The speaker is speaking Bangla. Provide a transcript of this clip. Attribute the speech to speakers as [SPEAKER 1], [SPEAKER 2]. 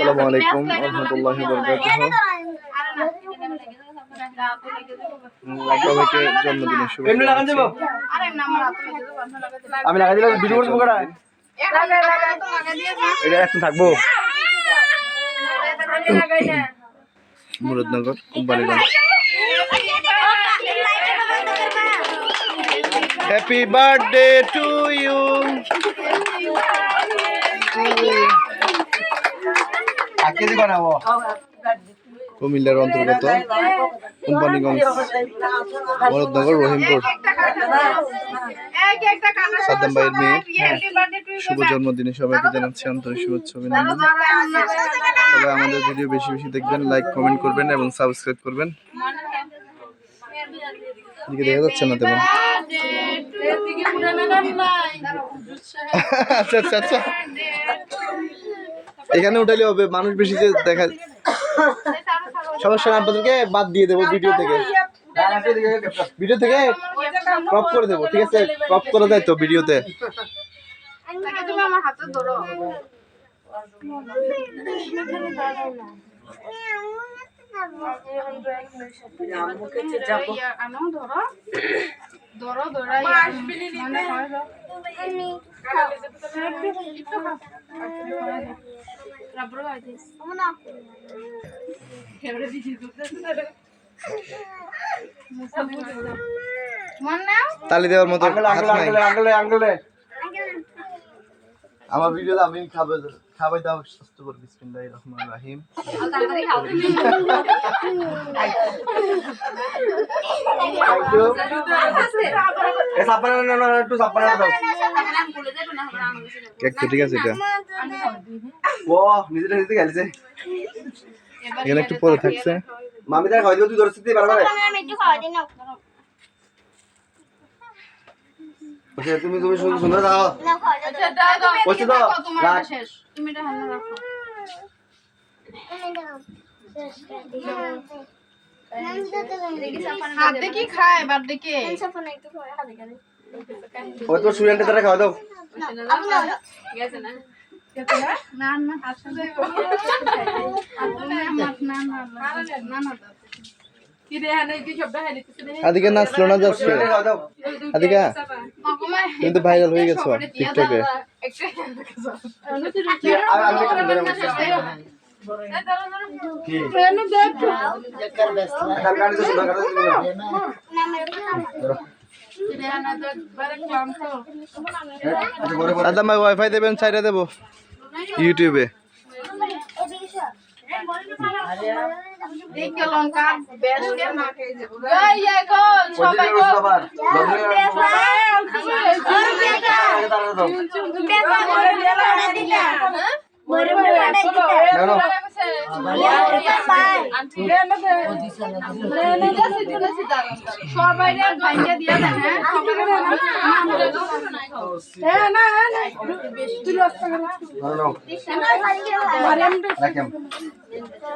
[SPEAKER 1] আসসালামু আলাইকুম রহমতুল্লাহ বরকাতুহ। সবাইকে জন্মদিনের
[SPEAKER 2] এমনি লাগান
[SPEAKER 1] শুভেচ্ছা
[SPEAKER 2] আমি লাগাই দিলাম ভিডিও করব কটা এটা এখন থাকব।
[SPEAKER 1] Muradnagar Companiganj happy birthday to you কুমিল্লার অন্তর্গত কোম্পানিগঞ্জ মুরাদনগর রহিমপুর। সাদ্দাম ভাইয়ের মেয়ে। শুভ জন্মদিনে সবাইকে জানাচ্ছি আন্তরিক শুভেচ্ছা অভিনন্দন। তবে আমাদের ভিডিও বেশি বেশি দেখবেন লাইক কমেন্ট করবেন এবং সাবস্ক্রাইব করবেন। এদিকে দেখা যাচ্ছে না তেমন। আচ্ছা আচ্ছা আচ্ছা। এখানে উঠালে হবে মানুষ বেশি যে দেখা সমস্যা আপনাদেরকে বাদ দিয়ে দেবো ভিডিও থেকে। ভিডিও থেকে ক্রপ করে দেবো ঠিক আছে? ক্রপ করে দেয় তো ভিডিওতে
[SPEAKER 3] তুমি আমার হাতে ধরো। ধরো ধরো ধরো মানে হয় দাও। একটু খাও। রাবড়ো খাই দিস। মন
[SPEAKER 1] তালি দেওয়ার মতো
[SPEAKER 2] আঙ্গলে
[SPEAKER 1] হাত
[SPEAKER 2] আঙ্গলে
[SPEAKER 1] নাই।
[SPEAKER 2] আঙ্গলে আঙ্গলে
[SPEAKER 1] আমার ভিডিওতে আমি খাবে। খাবাই দাও রহিম।
[SPEAKER 2] না না একটু সাপানা দাও।
[SPEAKER 1] কেক তো ঠিক আছে এটা।
[SPEAKER 2] ও নিজে নিজে গেলছে
[SPEAKER 1] এখানে একটু পরে থাকছে।
[SPEAKER 2] মামি তাই খাওয়াই দিও তুই ধরে শিখতে পারবে ওকে তুমি তুমি সুন্দর দাও
[SPEAKER 3] আচ্ছা দাও দাও রাখো, তোমার শেষ তুমি এটা হাতে রাখো হাত দেখি খায় বাদ দেখে
[SPEAKER 2] ওই তো দ্বারা খাওয়া দাও
[SPEAKER 3] না না আসলে আসলে আমার না না না না দাও।
[SPEAKER 1] আদিকে নাচলো না যাচ্ছে আদিকা
[SPEAKER 3] অকমা
[SPEAKER 1] তুমি তো ভাইরাল হয়ে গেছো টিকটকে দাদা ভাই ওয়াইফাই দেবেন সাইডে দেবো। ইউটিউবে
[SPEAKER 3] সবাই ভাইঙ্গা দিয়া দেন হ্যাঁ
[SPEAKER 2] জানো রাখেন এনা দেখেন